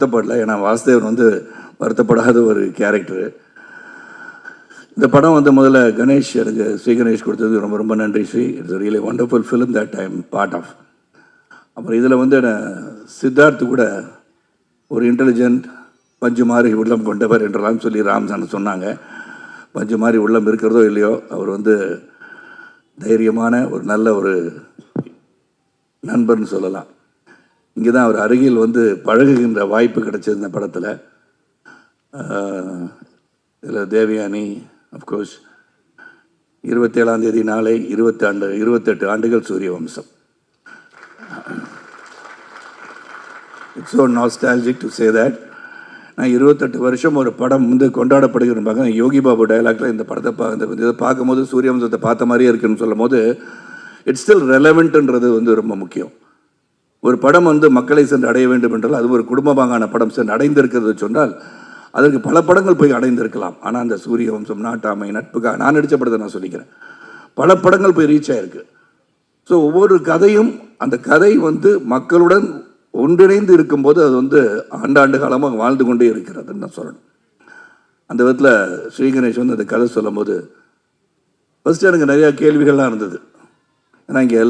வருத்தப்படல. ஏன்னா வாசுதேவன் வந்து வருத்தப்படாத ஒரு கேரக்டரு இந்த படம் வந்து முதல்ல கணேஷ் எனக்கு ஸ்ரீ கணேஷ் கொடுத்தது ரொம்ப ரொம்ப நன்றி Sri. It's really wonderful film that time part of அப்புறம் இதில் வந்து என்ன சித்தார்த்து கூட ஒரு இன்டெலிஜென்ட் பஞ்சு மாதிரி உள்ளம் கொண்டவர் என்றெல்லாம் சொல்லி ராம்சான் சொன்னாங்க. பஞ்சு மாதிரி உள்ளம் இருக்கிறதோ இல்லையோ அவர் வந்து தைரியமான ஒரு நல்ல ஒரு நண்பர்னு சொல்லலாம். இங்கே தான் அவர் அருகில் வந்து பழகுகின்ற வாய்ப்பு கிடைச்சது இந்த படத்தில் இதில் தேவயானி அஃப்கோர்ஸ் இருபத்தேழாம் தேதி நாளை இருபத்தி ஆண்டு இருபத்தெட்டு ஆண்டுகள் Suriya Vamsam it's oh nostalgic to say that நான் இருபத்தெட்டு வருஷம் ஒரு படம் வந்து கொண்டாடப்படுகிற பார்க்க யோகி பாபு டைலாக்ல இந்த படத்தை பா இந்த இதை பார்க்கும்போது சூரியவம்சத்தை பார்த்த மாதிரியே இருக்குன்னு சொல்லும் போது இட்ஸ் ஸ்டில் ரெலவெண்ட்டுன்றது வந்து ரொம்ப முக்கியம். ஒரு படம் வந்து மக்களை சென்று அடைய வேண்டும் என்றால் அது ஒரு குடும்பமாகான படம் சென்று அடைந்திருக்கிறது சொன்னால் அதற்கு பல படங்கள் போய் அடைந்திருக்கலாம். ஆனால் அந்த சூரிய வம்சம் நாட்டாமை நட்புக்காக நான் நடித்த படத்தை நான் சொல்லிக்கிறேன். பல படங்கள் போய் ரீச் ஆயிருக்கு. ஸோ ஒவ்வொரு கதையும் அந்த கதை வந்து மக்களுடன் ஒன்றிணைந்து இருக்கும்போது அது வந்து ஆண்டாண்டு காலமாக வாழ்ந்து கொண்டே இருக்கிறதுன்னு நான் சொல்லணும். அந்த விதத்தில் ஸ்ரீகணேஷ் வந்து அந்த கதை சொல்லும்போது ஃபஸ்ட்டு எனக்கு நிறையா கேள்விகள்லாம் இருந்தது. ஏன்னா இங்கே